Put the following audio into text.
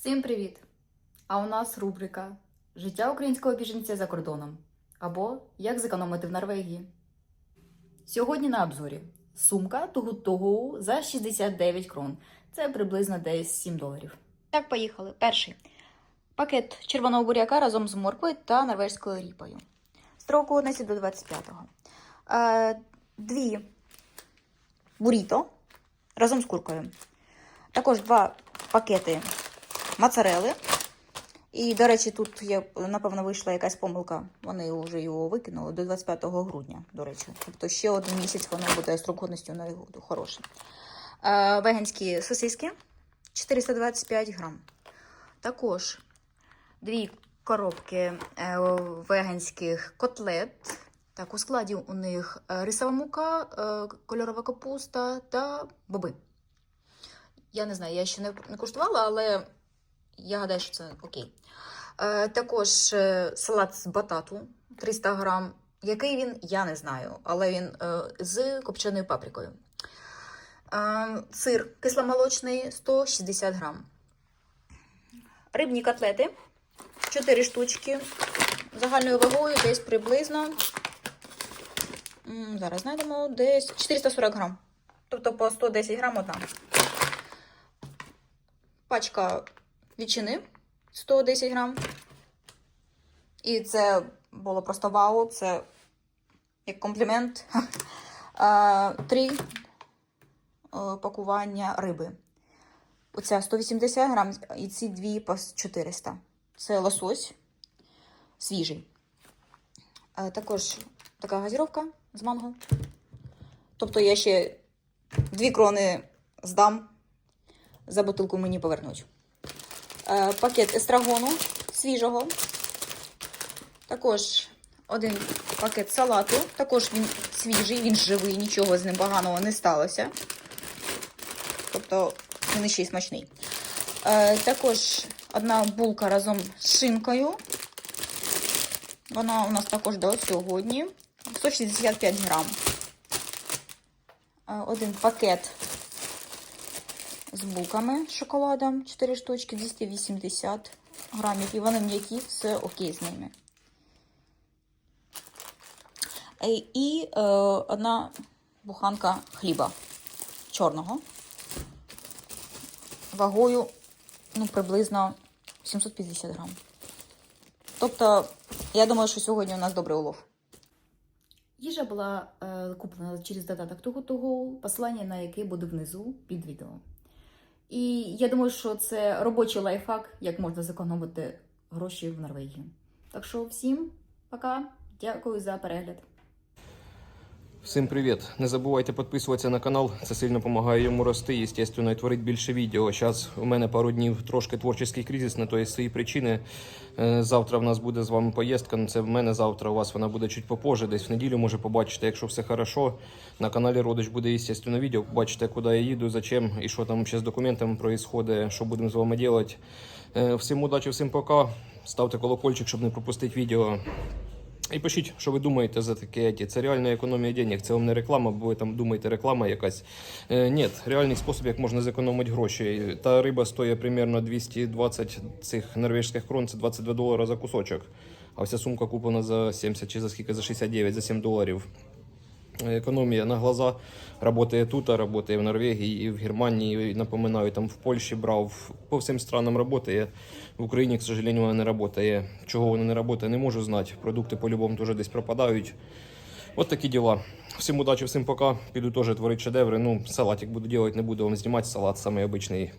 Всім привіт! А у нас рубрика Життя українського біженця за кордоном або Як зекономити в Норвегії. Сьогодні на обзорі сумка Тугу за 69 крон. Це приблизно десь 7 доларів. Так, поїхали. Перший пакет червоного буряка разом з морквою та норвезькою ріпою. Строк годності до 25-го. Е, дві буріто разом з куркою. Також два пакети моцарели. І, до речі, тут є, напевно, вийшла якась помилка. Вони вже його викинули до 25 грудня, до речі. Тобто ще один місяць воно буде строк годності на його хороше. Веганські сосиски 425 грам. Також дві коробки е, веганських котлет. Так, у складі у них е, рисова мука, е, кольорова капуста та боби. Я не знаю, я ще не, не куштувала, але я гадаю, що це окей. Е, також е, салат з батату 300 грам. Який він, я не знаю, але він е, з копченою паприкою. Е, сир кисломолочний 160 грам. Рибні котлети 4 штучки. Загальною вагою десь приблизно. Зараз знайдемо десь 440 грам. Тобто по 110 грам одна. Пачка ветчини 110 грам. І це було просто вау. Це як комплімент. Три е, пакування риби. Оця 180 грам і ці дві по 400. Це лосось свіжий. Також така газіровка з манго. Тобто я ще дві крони здам за бутилку мені повернуть. Е, пакет естрагону свіжого. Також один пакет салату. Також він свіжий, він живий, нічого з ним поганого не сталося. Тобто він ще й смачний. Е, також одна булка разом з шинкою. Вона у нас також до сьогодні. 165 грам. Е, один пакет з булками з шоколадом 4 штучки, 280 грамів. І вони м'які, все окей з ними. Е, І е, одна буханка хліба чорного. Вагою ну, приблизно 750 грам. Тобто, я думаю, що сьогодні у нас добрий улов. Їжа була е, куплена через додаток Тугу-Тугу, посилання на який буде внизу під відео. І я думаю, що це робочий лайфхак, як можна зекономити гроші в Норвегії. Так що всім пока, дякую за перегляд. Всім привіт! Не забувайте підписуватися на канал, це сильно допомагає йому рости, звісно, і творити більше відео. Зараз у мене пару днів трошки творчий кризис на тої свої причини. Е, Завтра в нас буде з вами поїздка. ну, Це в мене завтра. У вас вона буде чуть попозже, десь в неділю може побачите, якщо все хорошо. На каналі Родич буде, звісно, відео. Побачите, куди я їду, зачем і що там ще з документами відбувається, що будемо з вами робити. Е, Всім удачі, всім пока. Ставте колокольчик, щоб не пропустити відео. І пишіть, що ви думаєте за таке. Це реальна економія денег. Це вам не реклама, бо ви там думаєте, реклама якась. Е, ні, реальний спосіб, як можна зекономити гроші. Та риба стоїть приблизно 220 цих норвежських крон, це 22 долари за кусочок. А вся сумка куплена за 70 чи за скільки за 69, за 7 доларів. Економія на глаза работає тут, а работає в Норвегії і в Германії. І, напоминаю, там в Польщі брав по всім странам работає. В Україні, к сожалению, вона не работає. Чого вона не работає, не можу знати. Продукти по-любому теж десь пропадають. От такі діла. Всім удачі, всім пока. Піду теж творити шедеври. Ну, салатик буду робити, не буду вам знімати салат, самий обичний.